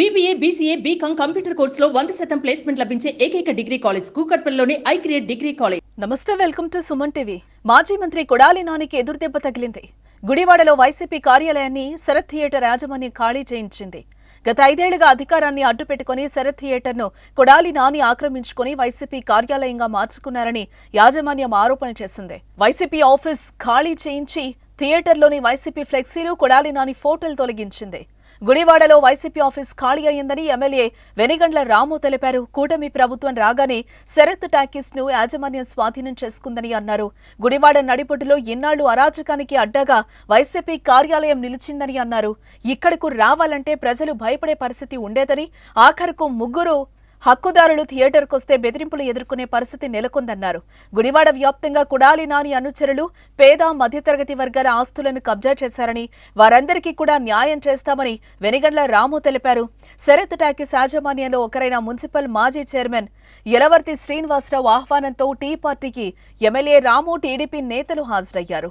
BBA BCA BCom computer కోర్సులో వంద శాతం ప్లేస్మెంట్ లభించే ఏకైక డిగ్రీ కాలేజ్ కూకట్పల్లిలోని ఐ క్రియేట్ డిగ్రీ కాలేజ్ నమస్తే వెల్కమ్ టు సుమన్ టీవీ. మాజీ మంత్రి కొడాలి నానికి ఎదురుదెబ్బ తగిలింది. గుడివాడలో వైసీపీ కార్యాలయాన్ని శరత్ థియేటర్ యాజమాన్యం ఖాళీ చేయించింది. గత ఐదేళ్ళుగా అధికారాన్ని అడ్డుపెట్టుకుని శరత్ థియేటర్ను కొడాలి నాని ఆక్రమించుకుని వైసీపీ కార్యాలయంగా మార్చుకున్నారని యాజమాన్యం ఆరోపణ చేసింది. వైసీపీ ఆఫీస్ ఖాళీ చేయించి థియేటర్లోని వైసీపీ ఫ్లెక్సీలు కొడాలి నాని ఫోటోలు తొలగించింది. గుడివాడలో వైసీపీ ఆఫీస్ ఖాళీ అయ్యిందని ఎమ్మెల్యే వెనిగండ్ల రాము తెలిపారు. కూటమి ప్రభుత్వం రాగానే శరత్ టాకీస్ను యాజమాన్యం స్వాధీనం చేసుకుందని అన్నారు. గుడివాడ నడిపొడ్డులో ఇన్నాళ్ళు అరాచకానికి అడ్డగా వైసీపీ కార్యాలయం నిలిచిందని అన్నారు. ఇక్కడకు రావాలంటే ప్రజలు భయపడే పరిస్థితి ఉండేదని ఆఖరుకు ముగ్గురు హక్కుదారులు థియేటర్కొస్తే బెదిరింపులు ఎదుర్కొనే పరిస్థితి నెలకొందన్నారు. గుడివాడ వ్యాప్తంగా కుడాలి నాని అనుచరులు పేద మధ్యతరగతి వర్గాల ఆస్తులను కబ్జా చేశారని వారందరికీ కూడా న్యాయం చేస్తామని వెనిగండ్ల రాము తెలిపారు. శరత్ టాకీస్ యాజమాన్యంలో ఒకరైన మున్సిపల్ మాజీ చైర్మన్ యలవర్తి శ్రీనివాసరావు ఆహ్వానంతో టీ పార్టీకి ఎమ్మెల్యే రాము టీడీపీ నేతలు హాజరయ్యారు.